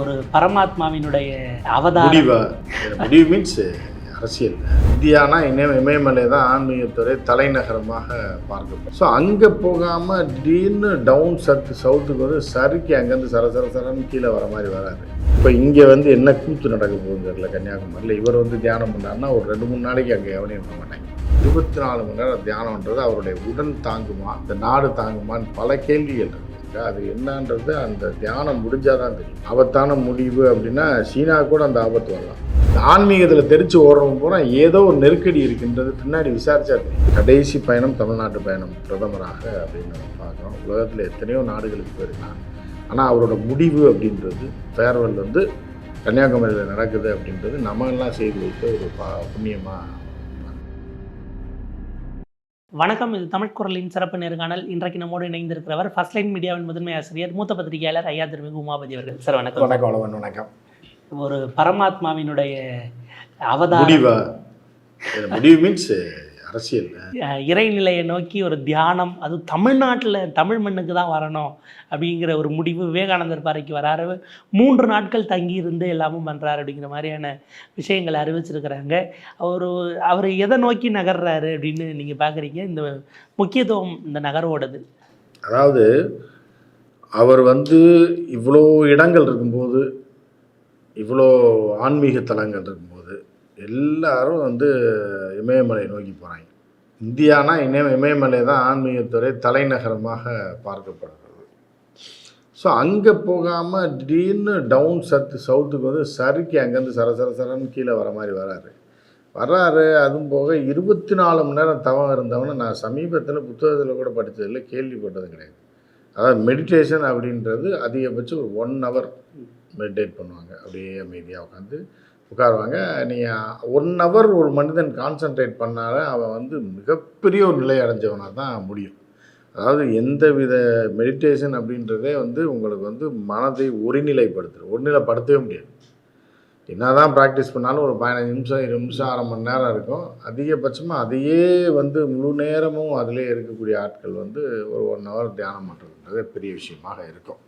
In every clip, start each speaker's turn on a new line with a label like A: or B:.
A: ஒரு பரமாத்மாவினுடைய அவதாரம்.
B: மீன்ஸ் அரசியல். இந்தியானா இனிமே இமயமலை தான் ஆன்மீகத்துறை தலைநகரமாக பார்க்கப்படும். ஸோ அங்கே போகாமல் திடீர்னு டவுன் சத்து சவுத்துக்கு வந்து சறுக்கி அங்கேருந்து சர சர சரன்னு கீழே வர மாதிரி வராது. இப்போ இங்கே வந்து என்ன கூத்து நடக்க போகுதுன்னு தெரியல கன்னியாகுமரியில். இவர் வந்து தியானம் பண்ணாருன்னா ஒரு ரெண்டு மூணு நாளைக்கு அங்கே எவனையும் இருக்க மாட்டாங்க. இருபத்தி நாலு மணி நேரம் தியானம்ன்றது அவருடைய உடன் தாங்குமா இந்த நாடு தாங்குமான்னு பல கேள்விகள் இருக்கு. அது என்னன்றது அந்த தியானம் முடிஞ்சாதான் தெரியும். ஆபத்தான முடிவு அப்படின்னா சீனா கூட அந்த ஆபத்து வரலாம். ஆன்மீகத்தில் தெரிச்சு ஓடுறவங்க போனால் ஏதோ ஒரு நெருக்கடி இருக்கின்றது பின்னாடி விசாரிச்சா தெரியும். கடைசி பயணம் தமிழ்நாட்டு பயணம் பிரதமராக அப்படின்னு நம்ம பார்க்குறோம். உலகத்தில் எத்தனையோ நாடுகளுக்கு போயிருக்கான் ஆனால் அவரோட முடிவு அப்படின்றது ஃபேர்வெல் வந்து கன்னியாகுமரியில் நடக்குது அப்படின்றது நம்ம எல்லாம் செய்து வைத்த ஒரு பா புண்ணியமாக
A: வணக்கம் இது தமிழ் குரலின் சிறப்பு நேர்காணல். இன்றைக்கு நம்மோடு இணைந்திருக்கிறவர் ஃபர்ஸ்ட் லைன் மீடியாவின் முதன்மை ஆசிரியர் மூத்த பத்திரிகையாளர் ஐயா திருமிகு உமாபதி அவர்கள். சார் வணக்கம்.
B: வணக்கம் வணக்கம்
A: ஒரு பரமாத்மாவினுடைய அவதாரம்.
B: முடிவா? முடிவு மீன்ஸ் அரசியல்
A: இறைநிலையை நோக்கி ஒரு தியானம் அது தமிழ்நாட்டில் தமிழ் மண்ணுக்கு தான் வரணும் அப்படிங்கிற ஒரு முடிவு விவேகானந்தர் பாறைக்கு வராரு மூன்று நாட்கள் தங்கி இருந்து எல்லாமும் பண்ணுறாரு அப்படிங்கிற மாதிரியான விஷயங்களை அறிவிச்சிருக்கிறாங்க. அவர் அவர் எதை நோக்கி நகர்றாரு அப்படின்னு நீங்கள் பார்க்குறீங்க இந்த முக்கியத்துவம் இந்த நகரோடது.
B: அதாவது அவர் வந்து இவ்வளோ இடங்கள் இருக்கும்போது இவ்வளோ ஆன்மீக தலங்கள் இருக்கும்போது எல்லாரும் வந்து இமயமலை நோக்கி போகிறாங்க இந்தியானா இனிமே இமயமலை தான் ஆன்மீகத்துறை தலைநகரமாக பார்க்கப்படுகிறது. ஸோ அங்கே போகாமல் திடீர்னு டவுன் சத்து சவுத்துக்கு வந்து சறுக்கி அங்கேருந்து சர சர சரன்னு கீழே வர மாதிரி வராரு. வர்றாரு அதுவும் போக இருபத்தி நாலு மணி நேரம் தவம் இருந்தவன நான் சமீபத்தில் புத்தகத்தில் கூட படித்ததில்லை கேள்விப்பட்டது கிடையாது. அதாவது மெடிடேஷன் அப்படின்றது அதிகபட்சம் ஒரு ஒன் ஹவர் மெடிடேட் பண்ணுவாங்க. அப்படியே அமைதியாக உட்காந்து உட்காருவாங்க. நீங்கள் ஒன் ஹவர் ஒரு மனிதன் கான்சென்ட்ரேட் பண்ணால அவன் வந்து மிகப்பெரிய ஒரு நிலை அடைஞ்சவனாக தான் முடியும். அதாவது எந்த வித மெடிடேஷன் அப்படின்றதே வந்து உங்களுக்கு வந்து மனதை ஒருநிலைப்படுத்துது. ஒருநிலைப்படுத்தவே முடியாது. என்னதான் ப்ராக்டிஸ் பண்ணாலும் ஒரு பதினஞ்சு நிமிஷம் இரு நிமிஷம் அரை மணி நேரம் இருக்கும். அதிகபட்சமாக அதையே வந்து முழு நேரமும் அதிலே இருக்கக்கூடிய ஆட்கள் வந்து ஒரு ஒன் ஹவர் தியானம் பண்ணுறதுன்றது பெரிய விஷயமாக இருக்கும்.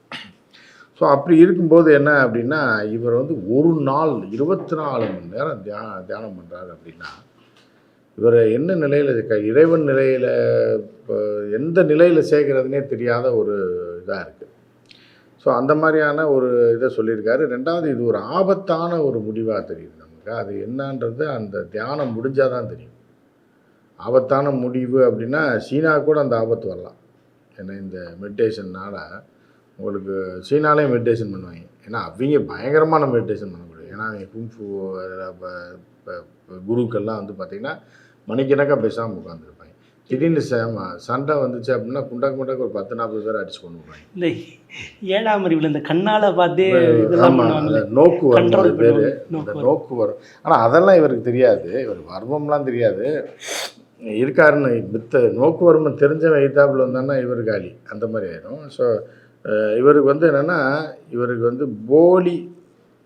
B: ஸோ அப்படி இருக்கும்போது என்ன அப்படின்னா இவர் வந்து ஒரு நாள் இருபத்தி நாலு மணி நேரம் தியா தியானம் பண்ணுறாரு அப்படின்னா இவர் என்ன நிலையில் இருக்க இறைவன் நிலையில் இப்போ எந்த நிலையில் சேர்க்கறதுனே தெரியாத ஒரு இதாக இருக்குது ஸோ அந்த மாதிரியான ஒரு இதை சொல்லியிருக்காரு. ரெண்டாவது இது ஒரு ஆபத்தான ஒரு முடிவாக தெரியுது நமக்கு. அது என்னன்றது அந்த தியானம் முடிஞ்சால் தான் தெரியும். ஆபத்தான முடிவு அப்படின்னா சீனா கூட அந்த ஆபத்து வரலாம். ஏன்னா இந்த மெடிடேஷன்னால் உங்களுக்கு சீனாலே மெடிடேஷன் பண்ணுவாங்க. ஏன்னா அவங்க பயங்கரமான மெடிடேஷன் பண்ணக்கூடிய ஏன்னா அவங்க குங்ஃபு குருக்கெல்லாம் வந்து பார்த்திங்கன்னா மணிக்கணக்காக பேசாமல் உட்காந்துருப்பாங்க திடீர்னு சண்டை வந்துச்சு அப்படின்னா குண்டாக்கு முண்டாக்கு ஒரு பத்து நாற்பது பேர் அடிச்சு கொண்டு போவாங்க
A: இந்த ஏழாம் அறிவில் இந்த கண்ணால் பார்த்தே
B: நோக்கு வரும் பேர். அந்த
A: நோக்கு
B: வரும். ஆனால் அதெல்லாம் இவருக்கு தெரியாது. இவர் வர்மம்லாம் தெரியாது. இருக்காருன்னு மித்த நோக்கு வர்மம் தெரிஞ்சவன் எய்தாப்பில் வந்தான்னா இவர் காலி. அந்த மாதிரி ஆயிடும். ஸோ இவருக்கு வந்து என்னென்னா இவருக்கு வந்து போலி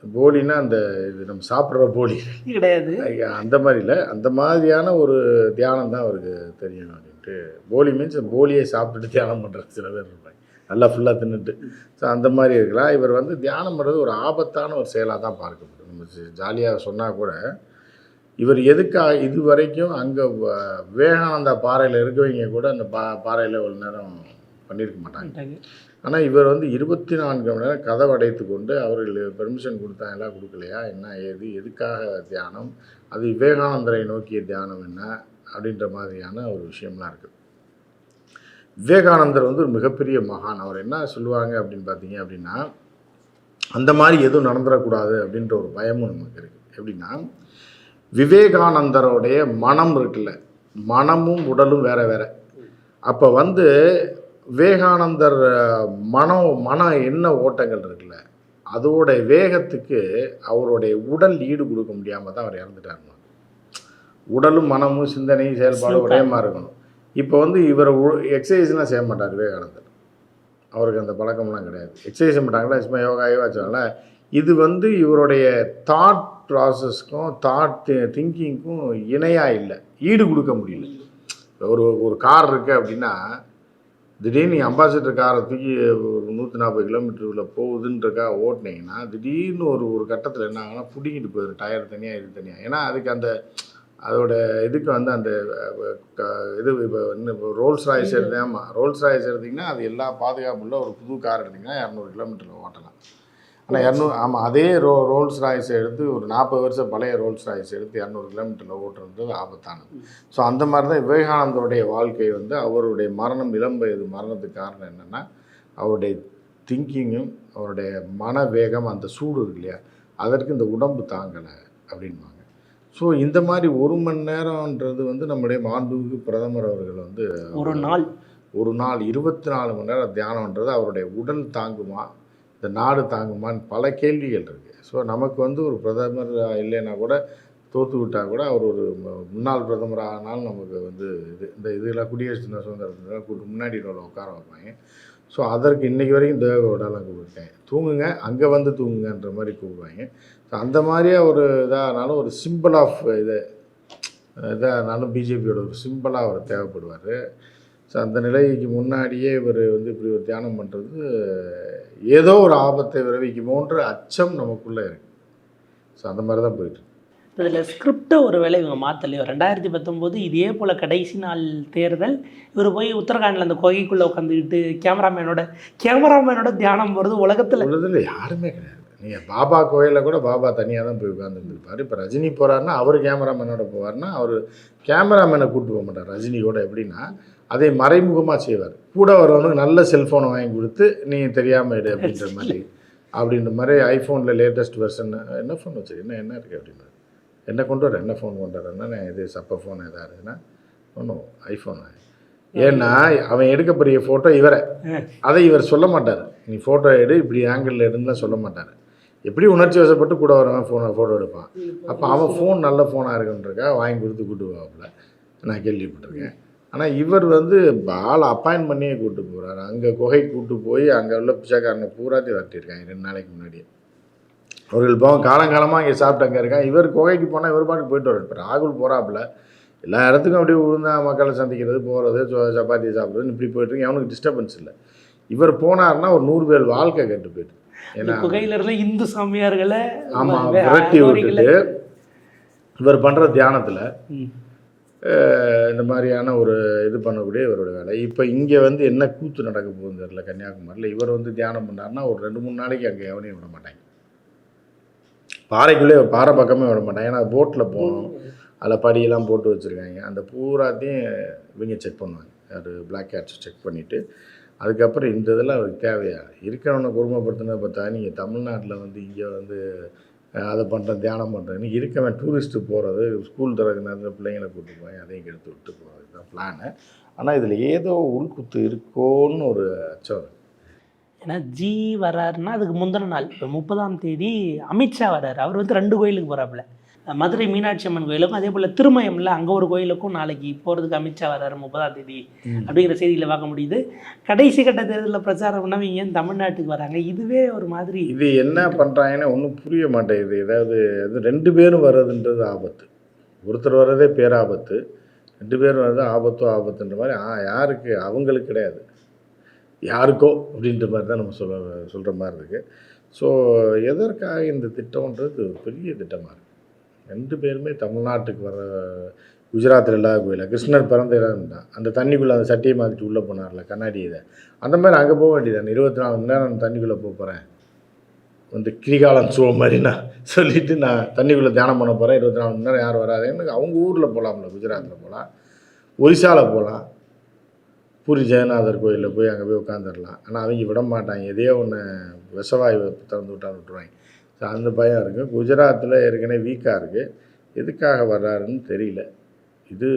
B: போலின்னா அந்த இது நம்ம சாப்பிட்ற போலி.
A: கிடையாது.
B: ஐயா, அந்த மாதிரி இல்லை. அந்த மாதிரியான ஒரு தியானம் தான் அவருக்கு தெரியும் அப்படின்ட்டு. போலி மீன்ஸ் போலியை சாப்பிட்டுட்டு தியானம் பண்ணுறது சில பேர் இருப்பாங்க. நல்லா ஃபுல்லாக தின்னுட்டு. ஸோ அந்த மாதிரி இருக்கலாம். இவர் வந்து தியானம் பண்ணுறது ஒரு ஆபத்தான ஒரு செயலாக தான் பார்க்கப்படும். நம்ம ஜாலியாக சொன்னால் கூட இவர் எதுக்காக இது வரைக்கும் அங்கே விவேகானந்தா பாறையில் இருக்கவங்க கூட அந்த பா பாறையில் ஒரு நேரம் பண்ணியிருக்க மாட்டாங்க. ஆனால் இவர் வந்து இருபத்தி நான்கு மணி நேரம் கதவை அடைத்து கொண்டு அவர்கள் பெர்மிஷன் கொடுத்தாங்களா கொடுக்கலையா? என்ன ஏது எதுக்காக தியானம்? அது விவேகானந்தரை நோக்கிய தியானம் என்ன? அப்படின்ற மாதிரியான ஒரு விஷயம்லாம் இருக்குது. விவேகானந்தர் வந்து ஒரு மிகப்பெரிய மகான். அவர் என்ன சொல்லுவாங்க அப்படின்னு பார்த்தீங்க அப்படின்னா அந்த மாதிரி எதுவும் நடந்துடக்கூடாது அப்படின்ற ஒரு பயமும் நமக்கு இருக்குது. எப்படின்னா விவேகானந்தரோடைய மனம் இருக்குல்ல. மனமும் உடலும் வேற வேற. அப்போ வந்து விவேகானந்தர் மனம் மன எண்ண ஓட்டங்கள் இருக்குல்ல அதோட வேகத்துக்கு அவருடைய உடல் ஈடு கொடுக்க முடியாமல் தான் அவர் இறந்துட்டாருமா? உடலும் மனமும் சிந்தனையும் செயல்பாடும் ஒரே மாதிரி இருக்கணும். இப்போ வந்து இவர் எக்ஸசைஸ்லாம் செய்ய மாட்டார் விவேகானந்தர். அவருக்கு அந்த பழக்கம்லாம் கிடையாது. எக்ஸசைஸ் செய்ய மாட்டாங்களா? சும்மா யோகா யோகா வச்சாங்களா இது வந்து இவருடைய தாட் ப்ராசஸ்க்கும் தாட் திடீர்னு அம்பாசிடர் காரை தூக்கி ஒரு நூற்றி நாற்பது கிலோமீட்டருக்குள்ளே போகுதுன்றக்கா ஓட்டுனீங்கன்னா திடீர்னு ஒரு ஒரு கட்டத்தில் என்ன ஆகுனா பிடிங்கிட்டு போயிடும் டயர் தனியாக இது தனியாக ஏன்னா அதுக்கு அந்த அதோட இதுக்கு வந்து அந்த க- இது இப்போ இன்னும் ரோல்ஸ் ராய்ஸ் எடுத்தேன். ஆமாம் ரோல்ஸ் ராய்ஸ் எடுத்திங்கன்னா அது எல்லா பாதுகாப்புள்ள ஒரு புது கார் எடுத்திங்கன்னா இரநூறு கிலோமீட்டரில் ஓட்டலாம். ஆனால் இரநூறு ஆமாம் அதே ரோ ரோல்ஸ் ராய்ஸ் எடுத்து ஒரு நாற்பது வருஷம் பழைய ரோல்ஸ் ராய்ஸ் எடுத்து இரநூறு கிலோமீட்டரில் ஓட்டுறது ஆபத்தானது. ஸோ அந்த மாதிரி தான் விவேகானந்தருடைய வாழ்க்கை வந்து அவருடைய மரணம் இளம் வயது மரணத்துக்கு காரணம் என்னென்னா அவருடைய திங்கிங்கும் அவருடைய மன வேகம் அந்த சூடு இருக்கு இல்லையா? அதற்கு இந்த உடம்பு தாங்கலை அப்படின்பாங்க. ஸோ இந்த மாதிரி ஒரு மணி நேரம்ன்றது வந்து நம்முடைய மாண்புமிகு பிரதமர் அவர்கள் வந்து
A: ஒரு நாள்.
B: ஒரு நாள் இருபத்தி நாலு மணி நேரம் தியானம்ன்றது அவருடைய உடல் தாங்குமா இந்த நாடு தாங்குமான்னு பல கேள்விகள் இருக்குது ஸோ நமக்கு வந்து ஒரு பிரதமர் இல்லைன்னா கூட தோற்று விட்டால் கூட அவர் ஒரு முன்னாள் பிரதமர் ஆனாலும் நமக்கு வந்து இது இந்த இதில் குடியரசு தின சுதந்திரத்தில் கூட்டு முன்னாடி ரோல உட்கார வைப்பாங்க. ஸோ அதற்கு இன்றைக்கி வரைக்கும் தேவகோடாலாம் கூப்பிட்டேன் தூங்குங்க அங்கே வந்து தூங்குங்கன்ற மாதிரி கூப்பிடுவாங்க. ஸோ அந்த மாதிரியே ஒரு இதாகனாலும் ஒரு சிம்பிள் ஆஃப் இது இதாகனாலும் பிஜேபியோட ஒரு சிம்பிளாக அவர் தேவைப்படுவார். ஸோ அந்த நிலைக்கு முன்னாடியே இவர் வந்து இப்படி ஒரு தியானம் பண்ணுறது ஏதோ ஒரு ஆபத்தை விளைவிக்குமோன்ற அச்சம் நமக்குள்ளே இருக்குது ஸோ அந்த மாதிரி தான் போயிட்டு.
A: இதில் ஸ்கிரிப்டை ஒரு வேளை இவங்க மாற்றலையோ ரெண்டாயிரத்தி பத்தொம்போது இதே போல் கடைசி நாள் தேர்தல் இவர் போய் உத்தரகாண்டில் அந்த குகைக்குள்ளே உட்காந்துக்கிட்டு கேமராமேனோட கேமராமேனோட தியானம் போகிறது உலகத்தில்.
B: உலகத்தில் யாருமே கிடையாது. நீங்கள் பாபா கோயிலில் கூட பாபா தனியாக தான் போய் உட்காந்துருந்துருப்பார் இப்போ ரஜினி போகிறாருன்னா அவர் கேமராமேனோட போவார்னா அவர் கேமராமேனை கூப்பிட்டு போக மாட்டார். ரஜினி கூட எப்படின்னா அதை மறைமுகமாக செய்வார். கூட வரவனுக்கு நல்ல செல்ஃபோனை வாங்கி கொடுத்து நீ தெரியாமல் எடு அப்படின்ற மாதிரி. அப்படின்ற மாதிரி ஐஃபோனில் லேட்டஸ்ட் வெர்ஷன் என்ன ஃபோன் வச்சு என்ன என்ன இருக்குது அப்படின்னு என்ன கொண்டு வர? என்ன ஃபோன் கொண்டு வரேன்னா நான் இது சப்ப ஃபோன் எதாவது இருக்குன்னா oh ஒன்றும் ஐஃபோன் ஏன்னா அவன் எடுக்கப்படிய ஃபோட்டோ இவரை. அதை இவர் சொல்ல மாட்டார். நீ ஃபோட்டோ எடு இப்படி ஆங்கிளில் எடுன்னுலாம் சொல்ல மாட்டார். எப்படி உணர்ச்சி வசப்பட்டு கூட வரவன் ஃபோனை ஃபோட்டோ எடுப்பான்? அப்போ அவன் ஃபோன் நல்ல ஃபோனாக இருக்குன்றக்கா வாங்கி கொடுத்து கூட்டு போவாப்புல. நான் கேள்விப்பட்டிருக்கேன். ஆனால் இவர் வந்து ஆள் அப்பாயின்ட் பண்ணியே கூட்டு போகிறாரு அங்கே குகை கூட்டு போய் அங்கே உள்ள பிச்சைக்காரனை பூராத்தி வரட்டியிருக்காங்க ரெண்டு நாளைக்கு முன்னாடியே. அவர்கள் போவோம் காலங்காலமாக இங்கே சாப்பிட்டு அங்கே இருக்கான் இவர் குகைக்கு போனால் இவர் பாட்டுக்கு போயிட்டு வர இப்போ ராகுல் போகிறாப்புல எல்லா இடத்துக்கும் அப்படியே விழுந்தா மக்களை சந்திக்கிறது போகிறது சப்பாத்தி சாப்பிட்றது இப்படி போயிட்டு இருக்கு. அவனுக்கு டிஸ்டர்பன்ஸ் இல்லை. இவர் போனாருன்னா ஒரு நூறு பேர் வாழ்க்கை கெட்டு போயிட்டு ஏன்னா
A: இந்து சாமியார்களை
B: ஆமாம் விரட்டி விட்டுட்டு இவர் பண்ணுற தியானத்தில்
A: ம்.
B: இந்த மாதிரியான ஒரு இது பண்ணக்கூடிய இவரோட வேலை. இப்போ இங்கே வந்து என்ன கூத்து நடக்க போகுது தெரியல கன்னியாகுமரியில். இவர் வந்து தியானம் பண்ணாருன்னா ஒரு ரெண்டு மூணு நாளைக்கு அங்கே எவனையும் விட மாட்டாங்க. பாறைக்குள்ளே பாறை பக்கமே விட மாட்டாங்க. ஏன்னா போட்டில் போகணும். அதில் படியெல்லாம் போட்டு வச்சுருக்காங்க. அந்த பூராத்தையும் இவங்க செக் பண்ணுவாங்க. அது பிளாக் கேட்ஸ் செக் பண்ணிவிட்டு அதுக்கப்புறம் இந்த இதெல்லாம் அவருக்கு தேவையா? இருக்கிறவனை குடும்பப்படுத்தினதை பார்த்தா நீங்கள் தமிழ்நாட்டில் வந்து இங்கே வந்து அதை பண்ணுறேன் தியானம் பண்ணுறேன்னு இருக்கவன் டூரிஸ்ட்டு போகிறது ஸ்கூல் திறகு நேரத்தில் பிள்ளைங்களை கூப்பிட்டு போய் அதையும் எடுத்து விட்டு போகிறது தான் பிளானு ஆனால் இதில் ஏதோ உள்குத்து இருக்கோன்னு ஒரு அச்சம்
A: ஏன்னா ஜி வராருன்னா அதுக்கு முந்தின நாள் இப்போ முப்பதாம் தேதி அமித்ஷா வராரு அவர் வந்து ரெண்டு கோயிலுக்கு போகிறாப்புல மதுரை மீனாட்சி அம்மன் கோயிலுக்கும் அதே போல் திருமயம்ல அங்கே ஒரு கோயிலுக்கும் நாளைக்கு போகிறதுக்கு அமித்ஷா வராரு முப்பதாம் தேதி அப்படிங்கிற செய்தியில் பார்க்க முடியுது. கடைசி கட்ட தேர்தலில் பிரச்சாரம் பண்ணவங்க ஏன் தமிழ்நாட்டுக்கு வராங்க? இதுவே ஒரு மாதிரி
B: இது என்ன பண்ணுறாங்கன்னு ஒன்றும் புரிய மாட்டேங்குது. ஏதாவது அது ரெண்டு பேரும் வர்றதுன்றது ஆபத்து. ஒருத்தர் வர்றதே பேராபத்து. ரெண்டு பேரும் வர்றது ஆபத்தோ ஆபத்துன்ற மாதிரி ஆ யாருக்கு? அவங்களுக்கு கிடையாது. யாருக்கோ? அப்படின்ற மாதிரி தான் நம்ம சொல்ல சொல்கிற மாதிரி இருக்குது ஸோ எதற்காக இந்த திட்டம்ன்றது ஒரு பெரிய திட்டமாக இருக்குது ரெண்டு பேருமே தமிழ்நாட்டுக்கு வர குஜராத்தில் இல்லாத கோயில? கிருஷ்ணர் பிறந்த இடம் தான் அந்த தண்ணிக்குள்ளே அந்த சட்டியை மாற்றிட்டு உள்ளே போனார்ல கண்ணாடி இதை. அந்த மாதிரி அங்கே போக வேண்டியதானே இருபத்தி நாலு மணி நேரம் நான் தண்ணிக்குள்ளே போக போகிறேன் வந்து கிரிகாலம் ஷோ மாதிரி நான் சொல்லிவிட்டு நான் தண்ணிக்குள்ளே தியானம் பண்ண போகிறேன் இருபத்தி நாலு மணி நேரம் யார் வராதுன்னு அவங்க ஊரில் போகலாம்ல குஜராத்தில் போகலாம் ஒரிசாவில் போகலாம் பூரி ஜெகநாதர் கோயிலில் போய் அங்கே போய் உட்காந்துடலாம் ஆனால் அவங்க விட மாட்டாங்க. எதையோ ஒன்று விஷவாயு திறந்து விட்டான்னு விட்டுருவாங்க. ஸோ அந்த பயம் இருக்குது குஜராத்தில் ஏற்கனவே வீக்காக இருக்குது எதுக்காக வர்றாருன்னு தெரியல. இது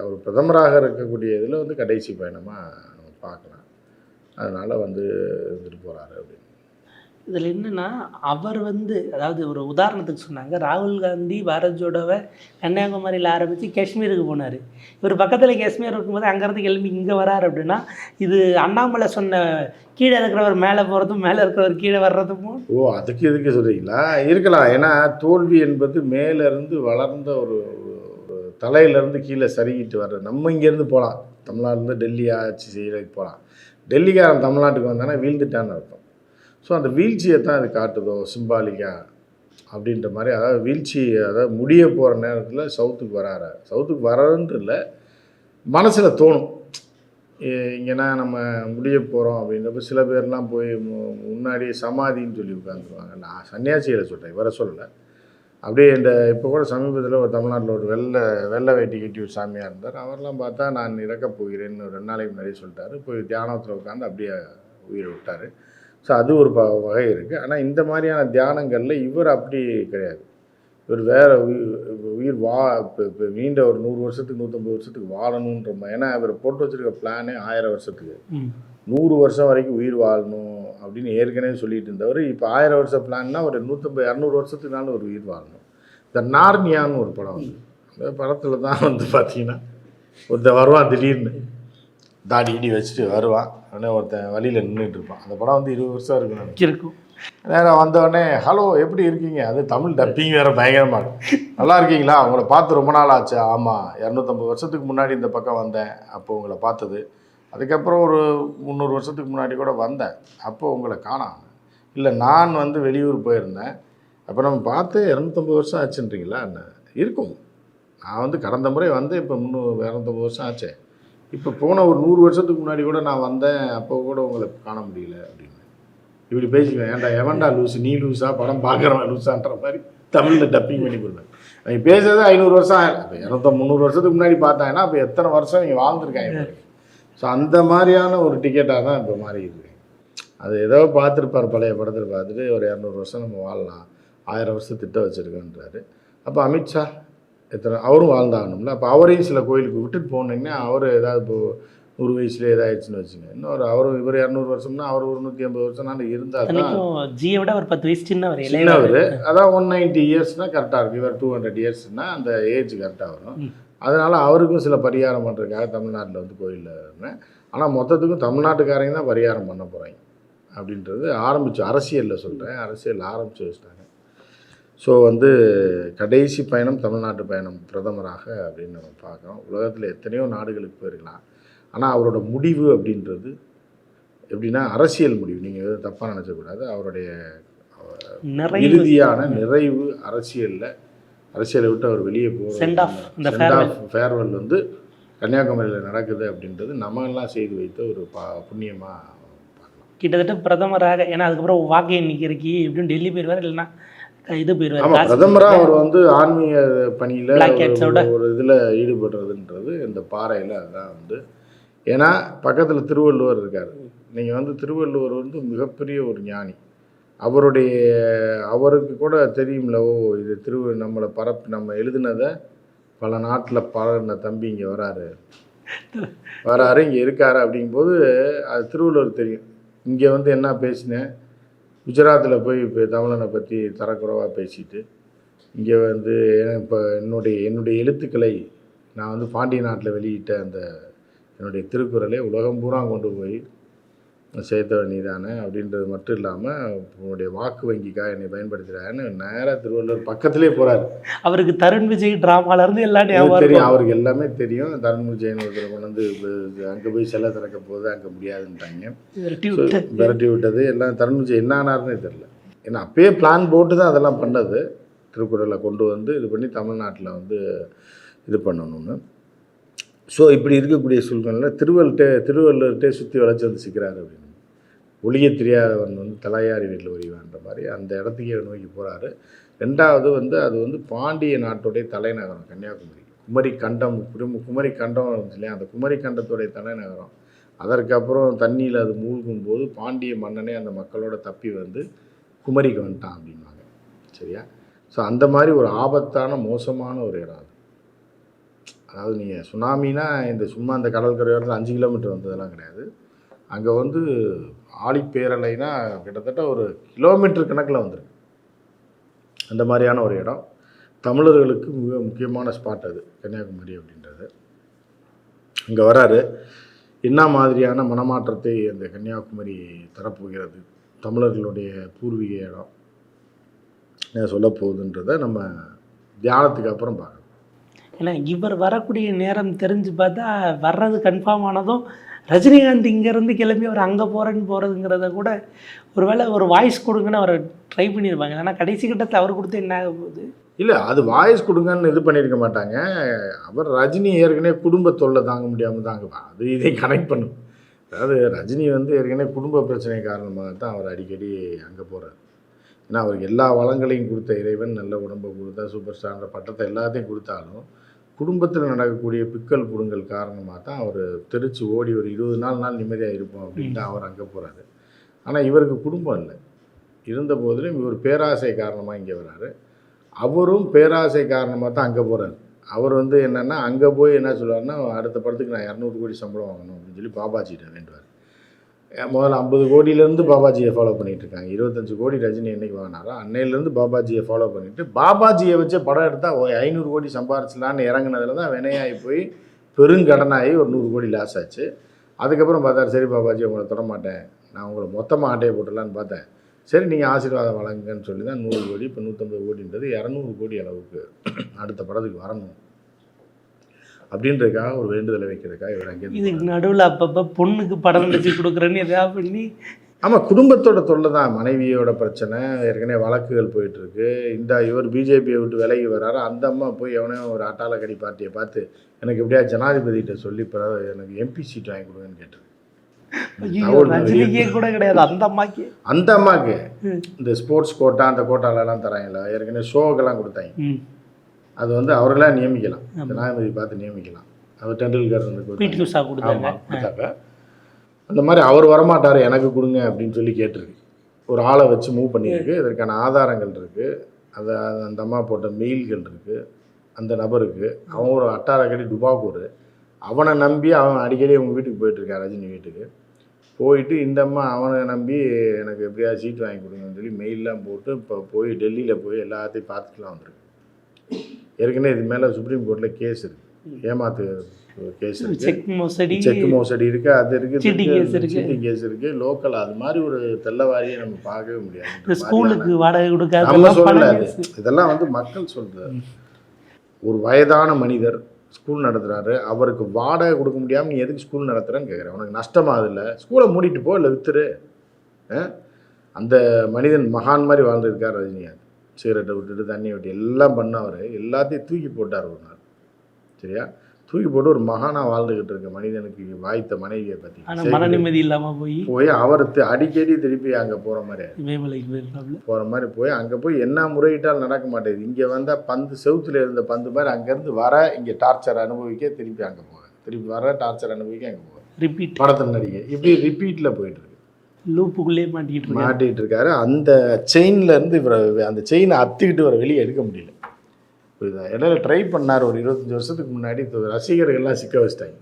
B: அவர் பிரதமராக இருக்கக்கூடிய இதில் வந்து கடைசி பயணமாக நம்ம பார்க்கலாம். அதனால் வந்து இருந்துட்டு போகிறாரு அப்படின்னு.
A: இதில் என்னென்னா அவர் வந்து அதாவது ஒரு உதாரணத்துக்கு சொன்னாங்க ராகுல் காந்தி பாரத் ஜோடோவை கன்னியாகுமரியில் ஆரம்பித்து காஷ்மீருக்கு போனார். இவர் பக்கத்தில் காஷ்மீர் இருக்கும்போது அங்கேருந்து கிளம்பி இங்கே வராரு அப்படின்னா இது அண்ணாமலை சொன்ன கீழே இருக்கிறவர் மேலே போகிறதும் மேலே இருக்கிறவர் கீழே வர்றதும்.
B: ஓ அதுக்கு இதுக்கு சொல்கிறீங்களா இருக்கலாம். ஏன்னா தோல்வி என்பது மேலேருந்து வளர்ந்த ஒரு தலையிலேருந்து கீழே சருகிட்டு வர்றது நம்ம இங்கேருந்து போகலாம் தமிழ்நாட்டிலேருந்து டெல்லி ஆட்சி செய்கிறதுக்கு போகலாம் டெல்லிக்காரன் தமிழ்நாட்டுக்கு வந்தானே வீழ்ந்துட்டான்னு அர்த்தம். ஸோ அந்த வீழ்ச்சியை தான் இது காட்டுதோ சிம்பாலிக்காக அப்படின்ற மாதிரி அதாவது வீழ்ச்சி அதாவது முடிய போகிற நேரத்தில் சவுத்துக்கு வராரு? சவுத்துக்கு வர்றதுன்ட்டு இல்லை மனசில் தோணும். இங்கேனா நம்ம முடிய போகிறோம் அப்படின்றப்ப சில பேர்லாம் போய் மு- முன்னாடி சமாதின்னு சொல்லி உட்காந்துருவாங்க நான் சன்னியாசிகளை சொல்கிறேன் இவரை சொல்லலை. அப்படியே இந்த இப்போ கூட சமீபத்தில் ஒரு தமிழ்நாட்டில் ஒரு வெள்ளை வெள்ளை வேட்டி கட்டி ஒரு சாமியாக இருந்தார். அவர்லாம் பார்த்தா நான் இறக்கப் போகிறேன்னு ஒரு ரெண்டு நாளைக்கு முன்னாடி சொல்லிட்டாரு. போய் தியானத்தில் உட்காந்து அப்படியே உயிரை விட்டார். ஸோ அது ஒரு ப வகை இருக்குது ஆனால் இந்த மாதிரியான தியானங்களில் இவர் அப்படி கிடையாது. இவர் வேற உயிர் உயிர் வா இப்போ இப்போ நீண்ட ஒரு நூறு வருஷத்துக்கு நூற்றம்பது வருஷத்துக்கு வாழணுன்ற ஏன்னா இவர் போட்டு வச்சிருக்க பிளானே ஆயிரம் வருஷத்துக்கு. நூறு வருஷம் வரைக்கும் உயிர் வாழணும் அப்படின்னு ஏற்கனவே சொல்லிட்டு இருந்தவர் இப்போ ஆயிரம் வருஷம் பிளான்னா ஒரு நூற்றம்பது இரநூறு வருஷத்துக்குனாலும் ஒரு உயிர் வாழணும். இந்த நார்னியான்னு ஒரு படம் வந்து அந்த படத்தில் தான் வந்து பார்த்தீங்கன்னா ஒருத்தன் வருவான் திடீர்னு. தாடி இடி வச்சுட்டு வருவான். உடனே ஒருத்தன் வழியில் நின்றுட்டு இருப்பான். அந்த படம் வந்து இருபது வருஷம் நினைக்கிறேன்.
A: இருக்கும்.
B: நேரம் வந்தோடனே ஹலோ எப்படி இருக்கீங்க? அது தமிழ் டப்பிங் வேறு பயங்கரமாக இருக்கும் நல்லா இருக்கீங்களா? உங்களை பார்த்து ரொம்ப நாள் ஆச்சு. ஆமாம் இரநூத்தம்பது வருஷத்துக்கு முன்னாடி இந்த பக்கம் வந்தேன். அப்போ உங்களை பார்த்தது. அதுக்கப்புறம் ஒரு முந்நூறு வருஷத்துக்கு முன்னாடி கூட வந்தேன். அப்போ உங்களை காணாம. இல்லை நான் வந்து வெளியூர் போயிருந்தேன். அப்போ நம்ம பார்த்து இரநூத்தம்பது வருஷம் ஆச்சுன்றீங்களா? என்ன? இருக்கும். நான் வந்து கடந்த முறை வந்து இப்போ முந்நூறு இரநூத்தம்பது வருஷம் ஆச்சே. இப்போ போன ஒரு நூறு வருஷத்துக்கு முன்னாடி கூட நான் வந்தேன் அப்போ கூட உங்களை காண முடியல அப்படின்னு. இப்படி பேசிக்குவேன் ஏன்டா எவன்டா லூசு நீ லூஸா படம் பார்க்குறவன் லூஸான்ற மாதிரி தமிழில் டப்பிங் பண்ணி கொடுப்பேன் அவங்க பேசுறது ஐநூறு வருஷம் ஆயிரம் இப்போ இரநூத்த முந்நூறு வருஷத்துக்கு முன்னாடி பார்த்தாங்கன்னா அப்போ எத்தனை வருஷம் நீங்கள் வாழ்ந்துருக்காங்க ஸோ அந்த மாதிரியான ஒரு டிக்கெட்டாக தான் இப்போ மாறி அது ஏதோ பார்த்துருப்பார் பழைய படத்தில் பார்த்துட்டு ஒரு இரநூறு வருஷம் நம்ம வாழலாம் ஆயிரம் வருஷம் திட்டம் வச்சுருக்கோன்றாரு அப்போ அமித்ஷா எத்தனை அவரும் வாழ்ந்தாகணும்ல. அப்போ அவரையும் சில கோயிலுக்கு விட்டுட்டு போனீங்கன்னா அவர் ஏதாவது இப்போ நூறு வயசுல ஏதாச்சுன்னு வச்சுங்க இன்னொரு அவரும் இவர் இரநூறு வருஷம்னா அவர் ஒரு நூற்றி ஐம்பது வருஷம்னால இருந்தால் தான்
A: ஜியை விட ஒரு பத்து வயசு சின்னவர்
B: சின்னவர். அதான் ஒன் நைன்ட்டி இயர்ஸ்னால் கரெக்டாக இருக்கும். இவர் டூ ஹண்ட்ரட் இயர்ஸ்னால் அந்த ஏஜ் கரெக்டாக வரும். அதனால் அவருக்கும் சில பரிகாரம் பண்ணுறதுக்காக தமிழ்நாட்டில் வந்து கோயிலில் இருந்தேன். ஆனால் மொத்தத்துக்கும் தமிழ்நாட்டுக்காரங்க தான் பரிகாரம் பண்ண போகிறாங்க அப்படின்றது ஆரம்பிச்சு அரசியலில் சொல்கிறேன் அரசியல் ஆரம்பித்து வச்சிட்டாங்க. ஸோ வந்து கடைசி பயணம் தமிழ்நாட்டு பயணம் பிரதமராக அப்படின்னு நம்ம பார்க்குறோம். உலகத்தில் எத்தனையோ நாடுகளுக்கு போயிருக்கலாம். ஆனால் அவரோட முடிவு அப்படின்றது எப்படின்னா அரசியல் முடிவு. நீங்கள் எதுவும் தப்பாக நினச்சக்கூடாது. அவருடைய இறுதியான நிறைவு அரசியலில் அரசியலை விட்டு அவர் வெளியே போகிற. ஃபேர்வெல் வந்து கன்னியாகுமரியில் நடக்குது அப்படின்றது நம்ம எல்லாம் செய்து வைத்த ஒரு பா புண்ணியமாக
A: கிட்டத்தட்ட பிரதமராக ஏன்னா அதுக்கப்புறம் வாக்கு எண்ணிக்கை இருக்கு எப்படியும் டெல்லி போயிடுவார் இல்லைன்னா இது போயிடுவார்
B: பிரதமராக அவர் வந்து ஆன்மீக பணியில். ஒரு இதில் ஈடுபடுறதுன்றது இந்த பாறையில் அதுதான் வந்து. ஏன்னா பக்கத்தில் திருவள்ளுவர் இருக்கார். நீங்கள் வந்து திருவள்ளுவர் வந்து மிகப்பெரிய ஒரு ஞானி. அவருடைய அவருக்கு கூட தெரியும்ல ஓ இது திரு நம்மளை பரப்பு நம்ம எழுதுனதை பல நாட்டில் பழகின தம்பி இங்கே வராரு. வராரு இங்கே இருக்காரு அப்படிங்கும்போது அது திருவள்ளுவர் தெரியும். இங்கே வந்து என்ன பேசினேன்? குஜராத்தில் போய் இப்போ தமிழனை பற்றி தரக்குறைவாக பேசிட்டு இங்கே வந்து இப்போ என்னுடைய என்னுடைய எழுத்துக்களை நான் வந்து பாண்டிய நாட்டில் வெளியிட்ட அந்த என்னுடைய திருக்குறளை உலகம் பூரா கொண்டு போய் சேர்த்த நீதானே அப்படின்றது மட்டும் இல்லாமல் உன்னுடைய வாக்கு வங்கிக்காக என்னை பயன்படுத்துகிறான்னு நேராக திருவள்ளுவர் பக்கத்திலே போகிறாரு
A: அவருக்கு தருண் விஜய் டிராமால இருந்து எல்லாம்
B: தெரியும். அவருக்கு எல்லாமே தெரியும். தர்மபுரி ஜெயின் ஒருத்தர் கொண்டு வந்து அங்கே போய் செல்ல திறக்க போகுது அங்கே முடியாதுன்ட்டாங்க
A: விரட்டி
B: விட்டது. எல்லாம் தர்மபுரி என்ன ஆனார்னே தெரில ஏன்னா அப்பயே பிளான் போட்டு தான் அதெல்லாம் பண்ணது. திருக்குறளை கொண்டு வந்து இது பண்ணி தமிழ்நாட்டில் வந்து இது பண்ணணும்னு. ஸோ இப்படி இருக்கக்கூடிய சூழ்நிலை திருவள்ளுட்டே திருவள்ளுவர்கிட்டே சுற்றி வளைச்சி வந்து சிக்கிறாரு அப்படின்னு. ஒளிய தெரியாதவன் வந்து தலையாரி வீட்டில் உரிவான்ற மாதிரி அந்த இடத்துக்கே நோக்கி போகிறாரு ரெண்டாவது வந்து அது வந்து பாண்டிய நாட்டுடைய தலைநகரம் கன்னியாகுமரி. குமரி கண்டம் குமரி கண்டம் இருந்துச்சு இல்லையா? அந்த குமரி கண்டத்துடைய தலைநகரம். அதற்கப்புறம் தண்ணியில் அது மூழ்கும் போது பாண்டிய மன்னனே அந்த மக்களோட தப்பி வந்து குமரிக்கு வந்துட்டான் அப்படிம்பாங்க சரியா? ஸோ அந்த மாதிரி ஒரு ஆபத்தான மோசமான ஒரு இடம் அது. அதாவது நீங்கள் சுனாமினா இந்த சும்மா அந்த கடற்கரையோரத்தில் அஞ்சு கிலோமீட்டர் வந்ததெல்லாம் கிடையாது. அங்கே வந்து ஆழிப்பேரலைனா கிட்டத்தட்ட ஒரு கிலோமீட்டர் கணக்கில் வந்துருக்கு. அந்த மாதிரியான ஒரு இடம். தமிழர்களுக்கு மிக முக்கியமான ஸ்பாட் அது கன்னியாகுமரி அப்படின்றது. அங்கே வராரு. என்ன மாதிரியான மனமாற்றத்தை அந்த கன்னியாகுமரி தரப்போகிறது? தமிழர்களுடைய பூர்வீக இடம். என்ன சொல்ல போகுதுன்றதை நம்ம தியானத்துக்கு அப்புறம் பார்க்கலாம்.
A: ஏன்னா இவர் வரக்கூடிய நேரம் தெரிஞ்சு பார்த்தா வர்றது கன்ஃபார்ம் ஆனதும் ரஜினிகாந்த் இங்கேருந்து கிளம்பி அவர் அங்கே போகிறேன்னு போகிறதுங்கிறத கூட ஒருவேளை ஒரு வாய்ஸ் கொடுங்கன்னு அவரை ட்ரை பண்ணியிருப்பாங்க ஆனால் கடைசி கட்டத்தில் அவர் கொடுத்து என்ன ஆக போகுது?
B: இல்லை அது வாய்ஸ் கொடுங்கன்னு இது பண்ணியிருக்க மாட்டாங்க. அவர் ரஜினி ஏற்கனவே குடும்ப தொல்லை தாங்க முடியாமல் தாங்க அது இதை கனெக்ட் பண்ணும். அதாவது ரஜினி வந்து ஏற்கனவே குடும்ப பிரச்சனை காரணமாக தான் அவர் அடிக்கடி அங்கே போகிறார் ஏன்னா அவருக்கு எல்லா வளங்களையும் கொடுத்த இறைவன் நல்ல உடம்பை கொடுத்தா சூப்பர் ஸ்டார்ன்ற பட்டத்தை எல்லாத்தையும் கொடுத்தாலும் குடும்பத்தில் நடக்கக்கூடிய பிக்கல் புடுங்கல் காரணமாக தான் அவர் தெரிச்சு ஓடி ஒரு இருபது நாள் நாள் நிம்மதியாக இருப்போம் அப்படின்ட்டு அவர் அங்கே போகிறாரு ஆனால் இவருக்கு குடும்பம் இல்லை. இருந்த போதிலும் இவர் பேராசை காரணமாக இங்கே வராரு. அவரும் பேராசை காரணமாக தான் அங்கே போகிறாரு அவர் வந்து என்னென்னா அங்கே போய் என்ன சொல்லுவாருன்னா அடுத்த படத்துக்கு நான் இரநூறு கோடி சம்பளம் வாங்கணும் அப்படின்னு சொல்லி பாபாஜிகிட்ட வேண்டுவார். முதல்ல ஐம்பது கோடியிலேருந்து பாபாஜியை ஃபாலோ பண்ணிகிட்டு இருக்காங்க இருபத்தஞ்சு கோடி ரஜினி என்னைக்கு வாங்கினாரோ அன்னையிலேருந்து பாபாஜியை ஃபாலோ பண்ணிட்டு பாபாஜியை வச்சு படம் எடுத்தால் ஐநூறு கோடி சம்பாரிச்சலான்னு இறங்குனதுல தான் வினையாகி போய் பெருங்கடனாகி ஒரு நூறு கோடி லாஸ் ஆச்சு. அதுக்கப்புறம் பார்த்தாரு சரி பாபாஜி உங்களை தொடமாட்டேன் நான் உங்களை மொத்தமாக ஆட்டையை போட்டுடலான்னு பார்த்தேன். சரி நீங்கள் ஆசீர்வாதம் வழங்குங்கன்னு சொல்லி தான் நூறு கோடி இப்போ நூற்றம்பது கோடின்றது இரநூறு கோடி அளவுக்கு அடுத்த படத்துக்கு வரணும். அப்படின்றதுக்காக ஒரு வேண்டுதலை வைக்கிறதுக்காக இவர் அங்கே
A: இதுக்கு நடுவில் அப்பப்போ பொண்ணுக்கு படம் நடிச்சு கொடுக்குறேன்னு எதாவது பண்ணி
B: ஆமாம் குடும்பத்தோட தொல்லை தான். மனைவியோட பிரச்சனை ஏற்கனவே வழக்குகள் போயிட்டு இருக்கு இந்த இவர் பிஜேபியை விட்டு விலகி வராரு அந்த அம்மா போய் எவனையோ ஒரு அட்டாள கடி பார்ட்டியை பார்த்து எனக்கு எப்படியா ஜனாதிபதிகிட்ட சொல்லி எனக்கு எம்பி சீட் வாங்கி கொடுங்கன்னு தகவல்
A: ரஜினிக்கே கூட கிடையாது. அந்த அம்மாக்கு.
B: அந்த அம்மாவுக்கு இந்த ஸ்போர்ட்ஸ் கோட்டா அந்த கோட்டாலெல்லாம் தராங்கல்ல. ஏற்கனவே ஷோக்கெல்லாம் கொடுத்தாங்க. அது வந்து அவர்களா நியமிக்கலாம். ஜனாதிபதி பார்த்து நியமிக்கலாம். அவர் டெண்டுல்கர்
A: பிடி. உஷா கொடுத்தாங்க.
B: அந்த மாதிரி அவர் வரமாட்டார் எனக்கு கொடுங்க அப்படின்னு சொல்லி கேட்டிருக்கு. ஒரு ஆளை வச்சு மூவ் பண்ணியிருக்கு. இதற்கான ஆதாரங்கள் இருக்குது அது அந்த அம்மா போட்ட மெயில்கள் இருக்குது அந்த நபருக்கு அவன் ஒரு அட்டார கடி டுபாக்கூர் அவனை நம்பி அவன் அடிக்கடி அவங்க வீட்டுக்கு போயிட்டுருக்கான் ரஜினி வீட்டுக்கு. போயிட்டு இந்த அம்மா அவனை நம்பி எனக்கு எப்படியா சீட் வாங்கி கொடுங்கன்னு சொல்லி மெயிலெலாம் போட்டு இப்போ போய் டெல்லியில் போய் எல்லாத்தையும் பார்த்துட்டுலாம் வந்திருக்கு. ஏற்கனவே இது மேலே சுப்ரீம் கோர்ட்டில் கேஸ் இருக்குது ஏமாத்து கேஸ் இருக்குது
A: செக் மோசடி.
B: செக் மோசடி இருக்கு அது இருக்கு
A: சீட்டிங் case இருக்கு.
B: சீட்டிங் கேஸ் இருக்கு. லோக்கல் அது மாதிரி ஒரு தெல்லவாரியை நம்ம பார்க்கவே
A: இந்த
B: முடியாது
A: ஸ்கூலுக்கு வாடகை
B: நம்ம
A: கொடுக்காத
B: சொல்லல இதெல்லாம் வந்து மக்கள் சொல்றது ஒரு வயதான மனிதர் ஸ்கூல் நடத்துறாரு. அவருக்கு வாடகை கொடுக்க முடியாம நீ எதுக்கு ஸ்கூல் நடத்துறேன்னு கேட்குறேன் உனக்கு நஷ்டமாகுது இல்லை. ஸ்கூலை மூடிட்டு போ இல்லை வித்துரு? அந்த மனிதன் மகான் மாதிரி வாழ்ந்துருக்கார் ரஜினிகாந்த். சிகரெட்டை விட்டுட்டு தண்ணி விட்டு எல்லாம் பண்ணவர். எல்லாத்தையும் தூக்கி போட்டார் ஒரு நாள். சரியா? தூக்கி போட்டு ஒரு மகானா வாழ்ந்துகிட்டு இருக்க மனிதனுக்கு வாய்த்த மனைவியை பற்றி
A: மன நிம்மதி இல்லாம போய்
B: போய் அவர் அடிக்கடி திருப்பி அங்கே போகிற மாதிரி போகிற மாதிரி போய் அங்கே போய் என்ன முறையிட்டால் நடக்க மாட்டேங்குது. இங்கே வந்தால் பந்து செவுத்துல இருந்த பந்து மாதிரி அங்கேருந்து வர இங்கே டார்ச்சர் அனுபவிக்க திருப்பி அங்கே போவேன். திருப்பி வர டார்ச்சர் அனுபவிக்க அங்கே போவேன்.
A: ரிப்பீட்
B: படத்தில் நடிகை இப்படி ரிப்பீட்டில் போயிட்டு இருக்கு.
A: லூப்புக்குள்ளே மாட்டிக்கிட்டு இருக்காரு.
B: மாட்டிகிட்டு இருக்காரு. அந்த செயின்ல இருந்து இவரை அந்த செயினை அத்துக்கிட்டு வர வெளியே எடுக்க முடியல. புரியுதா? இடையில ட்ரை பண்ணார் ஒரு இருபத்தஞ்சி வருஷத்துக்கு முன்னாடி. ரசிகர்கள்லாம் சிக்க வச்சிட்டாங்க.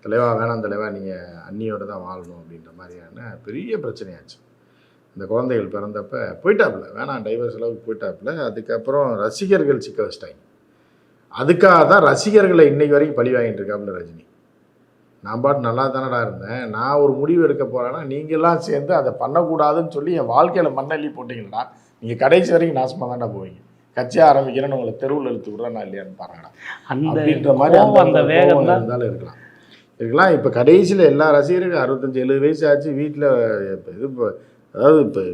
B: தலைவா வேணாம் தலைவா நீங்கள் அண்ணியோட தான் வாழணும் அப்படின்ற மாதிரியான பெரிய பிரச்சனையாச்சு. இந்த குழந்தைகள் பிறந்தப்ப போயிட்டாப்புல. வேணாம் டைவர்ஸ் அளவுக்கு போயிட்டாப்புல. அதுக்கப்புறம் ரசிகர்கள் சிக்க வச்சிட்டாங்க. அதுக்காக தான் ரசிகர்களை இன்னைக்கு வரைக்கும் பழி வாங்கிட்டு இருக்காப்புல ரஜினி. நான் பாட்டு நல்லா தானடா இருந்தேன். நான் ஒரு முடிவு எடுக்க போகிறேன்னா நீங்கள்லாம் சேர்ந்து அதை பண்ணக்கூடாதுன்னு சொல்லி என் வாழ்க்கையில் மண்ணள்ளி போட்டிங்களா நீங்கள் கடைசி வரைக்கும் நாசமாக தான்டா போவீங்க. கட்சி ஆரம்பிக்கிறேன்னு உங்களை தெருவில் இழுத்து விட்றேன் நான் இல்லையான்னு பாருங்கடா.
A: அந்த
B: அப்படின்ற மாதிரி அந்த
A: அந்த வேகம்
B: இருந்தாலும் இருக்கலாம். இருக்கலாம். இப்போ கடைசியில் எல்லா ரசிகருக்கும் அறுபத்தஞ்சு எழுபது வயசு ஆச்சு. வீட்டில் இப்போ இது இப்போ அதாவது இப்போ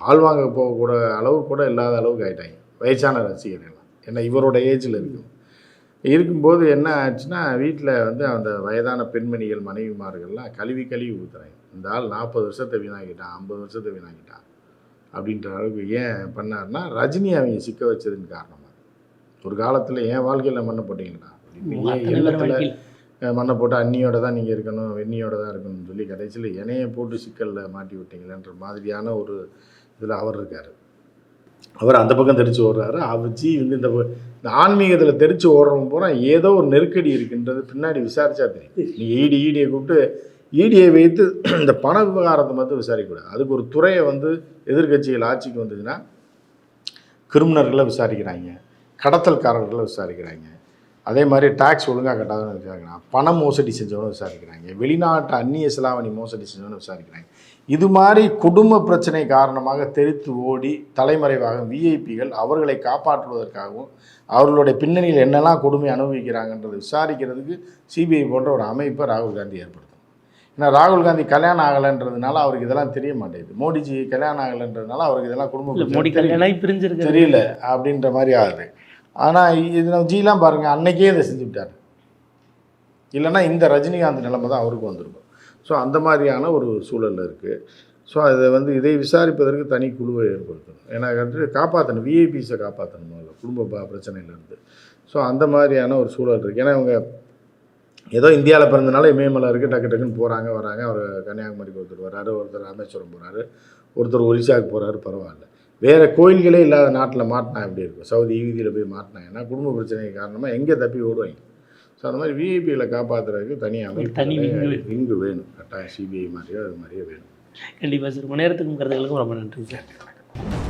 B: பால் வாங்க போகக்கூட அளவு கூட இல்லாத அளவுக்கு ஆயிட்டாங்க. வயசான ரசிகர்கள்லாம். ஏன்னா இவரோட ஏஜில் இருக்கும் இருக்கும்போது என்ன ஆச்சுன்னா வீட்டில் வந்து அந்த வயதான பெண்மணிகள் மனைவிமார்கள்லாம் கழுவி கழுவி ஊற்றுறாங்க இந்த ஆள் நாற்பது வருஷத்தை வீணாக்கிட்டான் ஐம்பது வருஷத்தை வீணாக்கிட்டான் அப்படின்ற அளவுக்கு ஏன் பண்ணாருன்னா ரஜினி அவங்க சிக்க வச்சதுன்னு காரணமாக ஒரு காலத்தில் என் வாழ்க்கையில் மண்ணை போட்டிங்களா? அஹ் மண்ணை போட்டு அண்ணியோட தான் நீங்கள் இருக்கணும் வெண்ணியோட தான் இருக்கணும்னு சொல்லி கடைசியில் என்னைய போட்டு சிக்கலில் மாட்டி விட்டீங்களேன்ற மாதிரியான ஒரு இதில் அவர் இருக்கார். அவர் அந்த பக்கம் தெரிச்சு ஓடுறாரு. அவச்சி இவங்க இந்த இந்த ஆன்மீகத்தில் தெரிச்சு ஓடுறவங்க பூரா ஏதோ ஒரு நெருக்கடி இருக்குன்றது பின்னாடி விசாரிச்சா தெரியும். நீ ஈடி ஈடியை கூப்பிட்டு ஈடியை வைத்து இந்த பண விவகாரத்தை மட்டும் விசாரிக்கக்கூடாது. அதுக்கு ஒரு துறையை வந்து எதிர்க்கட்சிகள் ஆட்சிக்கு வந்ததுன்னா கிரிமினர்களை விசாரிக்கிறாங்க. கடத்தல்காரர்களை விசாரிக்கிறாங்க. அதே மாதிரி டாக்ஸ் ஒழுங்காக கட்டாதவனு விசாரிக்கிறாங்க. பண மோசடி செஞ்சவனும் விசாரிக்கிறாங்க. வெளிநாட்டு அந்நிய செலாவணி மோசடி செஞ்சவனும் விசாரிக்கிறாங்க. இது மாதிரி குடும்ப பிரச்சனை காரணமாக தெரித்து ஓடி தலைமறைவாக விஐபிகள் அவர்களை காப்பாற்றுவதற்காகவும் அவர்களுடைய பின்னணியில் என்னெல்லாம் கொடுமை அனுபவிக்கிறாங்கன்றதை விசாரிக்கிறதுக்கு சிபிஐ போன்ற ஒரு அமைப்பை ராகுல் காந்தி ஏற்படுத்தணும் ஏன்னா ராகுல் காந்தி கல்யாணம் ஆகலைன்றதுனால அவருக்கு இதெல்லாம் தெரிய மாட்டேங்குது. மோடிஜி கல்யாணம் ஆகலைன்றதுனால அவருக்கு இதெல்லாம் குடும்ப தெரியல அப்படின்ற மாதிரி ஆகுது. ஆனால் இது நம்ம ஜிலாம் பாருங்கள் அன்னைக்கே இதை செஞ்சு விட்டார். இல்லைன்னா இந்த ரஜினிகாந்த் நிலைமை தான் அவருக்கு வந்திருக்கும். ஸோ அந்த மாதிரியான ஒரு சூழல் இருக்குது ஸோ அதை வந்து இதை விசாரிப்பதற்கு தனி குழுவை ஏற்படுத்தணும். ஏன்னா வந்து காப்பாற்றணும் விஐபிஸை காப்பாற்றணும் முதல்ல குடும்ப பிரச்சனையிலேருந்து. ஸோ அந்த மாதிரியான ஒரு சூழல் இருக்குது ஏன்னா இவங்க ஏதோ இந்தியாவில் பிறந்தனால இமயமலை இருக்குது டக்கு டக்குன்னு போகிறாங்க வராங்க. அவர் கன்னியாகுமரிக்கு ஒருத்தர் வராரு ஒருத்தர் ராமேஸ்வரம் போகிறாரு ஒருத்தர் ஒரிசாவுக்கு போகிறாரு பரவாயில்ல. வேறு கோயில்களே இல்லாத நாட்டில் மாட்டினா எப்படி இருக்கும்? சவுதி ஈவிதியில் போய் மாட்டினாங்கன்னா குடும்ப பிரச்சனை காரணமாக எங்கே தப்பி ஓடுவாங்க? ஸோ அந்த மாதிரி விஐபிகளை காப்பாற்றுறதுக்கு தனி அமைப்பு
A: தனி விங்கு
B: விங்கு வேணும். கட்டாயம் சிபிஐ மாதிரியோ அது மாதிரியோ வேணும்.
A: கண்டிப்பாக சார் உங்கள் நேரத்துக்கும் கருத்துக்களுக்கும் ரொம்ப நன்றி சார்